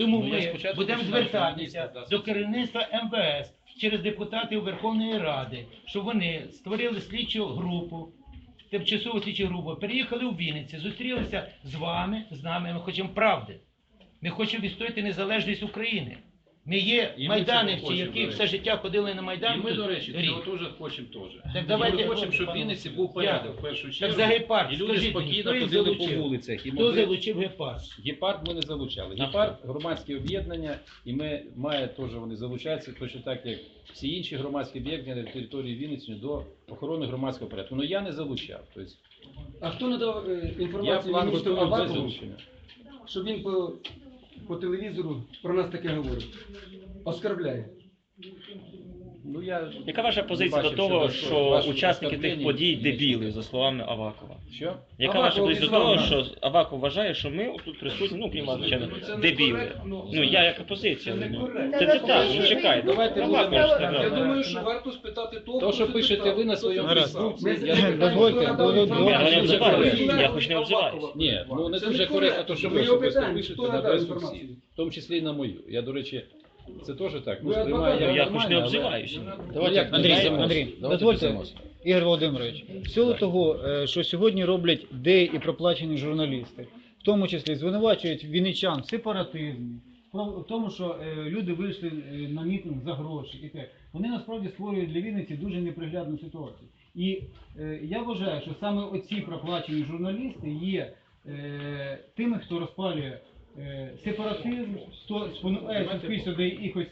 Тому Ну, я ми спочатку будемо що звертатися міністр дасть до керівництва МВС через депутатів Верховної Ради, щоб вони створили слідчу групу, тимчасову слідчу групу, переїхали у Вінниці, зустрілися з вами, з нами. Ми хочемо правди. Ми хочемо відстояти незалежність України. Ми є І ми майданівці, цього хочемо, які до речі. все життя ходили на Майдан. І ми, до речі, рік. цього теж хочемо теж. Так давайте, ми хочемо, щоб в пане Вінниці був порядок в першу Так чергу. за гепард, І люди скажіть мені, спокійно хто їх ходили по залучив? вулицях. І Хто могли... залучив гепард? Гепард ми не залучали. А Гепард громадське об'єднання, і ми має теж вони залучаються, точно так як всі інші громадські об'єднання на території Вінниччини до охорони громадського порядку. Ну я не залучав. Тобто А хто надав е, я інформацію план міністру готую без Авакову, залучення. щоб він по, по телевізору про нас таке говорить? Оскорбляє. Ну я Яка ваша позиція бачив, до того, що що ваші учасники тих подій і дебіли, за словами Авакова? що? Яка Аваков ваша позиція до того, що Аваков вважає, що ми тут присутні, ну крім вас, звичайно, дебіли? Ну я як опозиція. ну, Це це так, ну чекайте. Давайте Аваков будемо- ж сказав. Я думаю, що варто спитати того, То, що пишете ви на своєму Хто Фейсбуці, я запитаємо, дозвольте, хто надав дозвольте. Я не обзиваюсь, я хоч не обзиваюсь. Ні, ну не Це дуже коректно, то, що ви особисто пишете на інформацію? всіх, в тому числі і на мою. Я, до речі, це теж так. Ну, Ви сприймаю я Я хоч не нормально, але- обзиваюся. Ну, як Андрій? Андрій, Давайте дозвольте. Ігор Володимирович, в силу того, е, що сьогодні роблять де і проплачені журналісти, в тому числі звинувачують вінничан в сепаратизмі, в тому, що е, люди вийшли е, на мітинг за гроші і те. Вони насправді створюють для Вінниці дуже неприглядну ситуацію. І е, я вважаю, що саме оці проплачені журналісти є е, тими, хто розпалює е, сепаратизм, хто спонукає суспільство до якихось.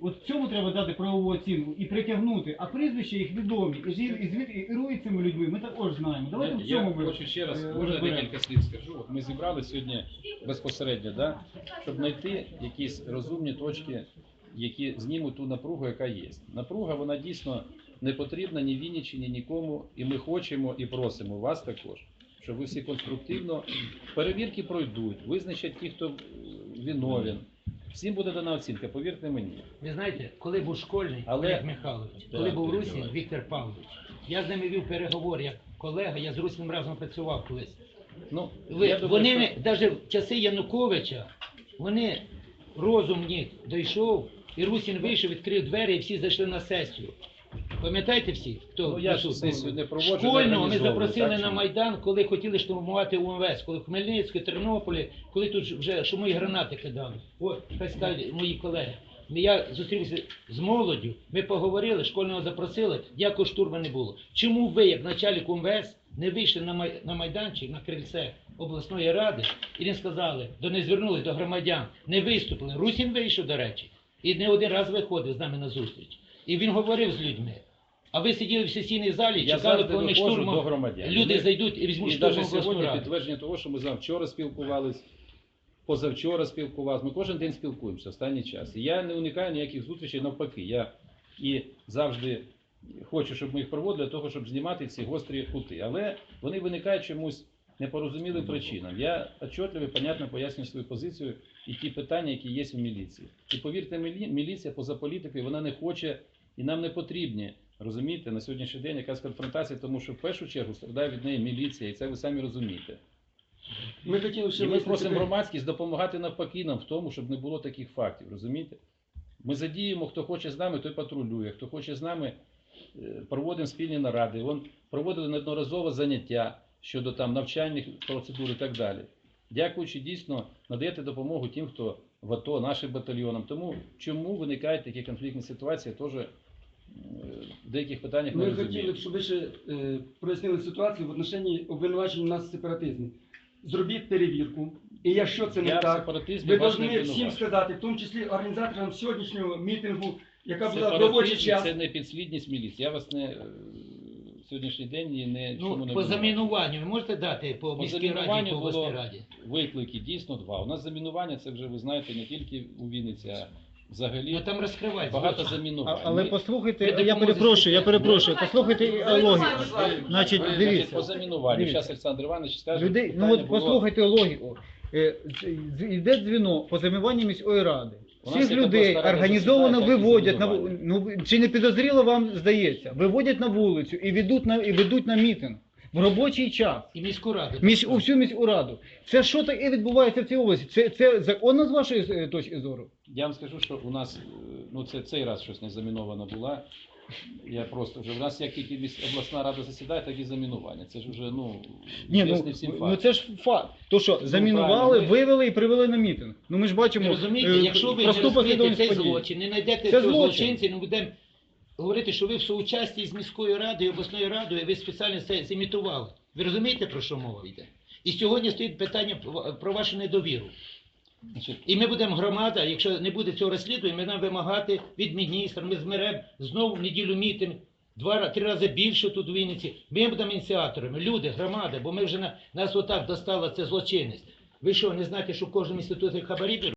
От цьому треба дати правову оцінку і притягнути, а прізвища їх відомі, і звід і цими людьми. Ми також знаємо. Давайте в Я цьому ми хочу ще раз, е, можна розберемо. декілька слів скажу. От ми зібрали сьогодні безпосередньо, да, щоб знайти якісь розумні точки, які знімуть ту напругу, яка є. Напруга, вона дійсно не потрібна ні Вінниччині, нікому, і ми хочемо і просимо вас також, щоб ви всі конструктивно перевірки пройдуть, визначать ті, хто виновен. Всім буде дана оцінка, повірте мені. Ви знаєте, коли був школьний Але- Олег Михайлович, Да, коли був. Русін Віктор Павлович, я з ними вів переговори як колега, я з Русіним разом працював колись. Ну, Ви, я думаю, вони що- навіть в часи Януковича, вони розум в них дійшов, і Русін вийшов, відкрив двері, і всі зайшли на сесію. Пам'ятаєте всі? Хто Ну, я присутній? не проводжу, Школьного ми запросили так на Майдан, коли хотіли штурмувати УМВС, коли в Хмельницьку, Тернополі, коли тут вже шумові гранати кидали. От, хай скажуть мої колеги. Я зустрівся з молоддю, ми поговорили, школьного запросили, ніякого штурму не було. Чому ви, як начальник УМВС, не вийшли на майданчик, на крильце обласної ради і не сказали, до не звернулись до громадян, не виступили. Русін вийшов, до речі, і не один раз виходив з нами на зустріч. І він говорив з людьми. А ви сиділи в сесійній залі, Я чекали, завжди коли ми виходжу штурмом до громадян. люди Ми- зайдуть і візьмуть І штурмом навіть обласну сьогодні раду. підтвердження того, що ми з вами вчора спілкувались, позавчора спілкувалися. Ми кожен день спілкуємося останній час. І я не уникаю ніяких зустрічей навпаки. Я і завжди хочу, щоб ми їх проводили, для того, щоб знімати ці гострі кути. Але вони виникають чомусь непорозумілим причинам. Я отчетливо і понятно пояснюю свою позицію і ті питання, які є в міліції. І повірте, мілі- міліція поза політикою вона не хоче і нам не потрібні. Розумієте, на сьогоднішній день якась конфронтація, тому що в першу чергу страдає від неї міліція, і це ви самі розумієте. Ми хотіли І ми просимо громадськість допомагати навпаки нам в тому, щоб не було таких фактів, розумієте? Ми задіємо, хто хоче з нами, той патрулює, хто хоче з нами, е, проводимо спільні наради. Вон проводили неодноразово заняття щодо там навчальних процедур і так далі. Дякуючи, дійсно надаєте допомогу тим, хто в АТО, нашим батальйонам. Тому чому виникають такі конфліктні ситуації, теж в деяких питаннях не Ми хотіли, щоб ви ще е, прояснили ситуацію в отношенні обвинувачення нас в сепаратизмі. Зробіть перевірку. І якщо це не Я в так, сепаратизмі ви вас не повинні всім сказати, в тому числі організаторам сьогоднішнього мітингу, яка була в робочий Сепаратизм час. це не підслідність міліції. Я вас не е, в сьогоднішній день і не чому Ну, не по замінуванню ви можете дати по По міській раді, замінуванню по обласній раді? виклики дійсно два. У нас замінування це вже ви знаєте не тільки у Вінниці, а взагалі Ну там розкривається. багато замінувань. Але Ми- послухайте, я перепрошую, я перепрошую, послухайте логіку. Значить, дивіться. по замінуванню. Дивіться. Зараз Олександр Іванович скаже. Людей, ну питання от було- послухайте логіку. Е, з- з- Йде дзвіно по замиванню міської ради. У нас Всіх є людей обласна рада організовано засідає, так і виводять на ву- ну ви- чи не підозріло вам здається, виводять на вулицю і ведуть на і ведуть на мітинг. в робочий час. І міську раду. Місь, у всю міську раду. Це що таке відбувається в цій області? Це, це законно з вашої е, точки зору? Я вам скажу, що у нас, е, ну це цей раз щось не заміновано була. Я просто вже, у нас як тільки обласна рада засідає, так і замінування. Це ж вже, ну, Ні, ну, всім ну факт. це ж факт. То що, замінували, правильно, ми- вивели і привели на мітинг. Ну ми ж бачимо розумієте, е, якщо ви не послідовність цей подій. злочин, не знайдете Це цього злочин. злочинця, ну будемо говорити, що ви в соучасті з міською радою, обласною радою, ви спеціально це зімітували. Ви розумієте, про що мова йде? І сьогодні стоїть питання про- про вашу недовіру. І ми будемо громада, якщо не буде цього розслідування, ми нам вимагати від міністра, ми змеремо знову в неділю мітинг, два три рази більше тут у Вінниці. Ми будемо ініціаторами, люди, громада, бо ми вже на, нас отак достала це злочинність. Ви що, не знаєте, що в кожному інституті хабарі?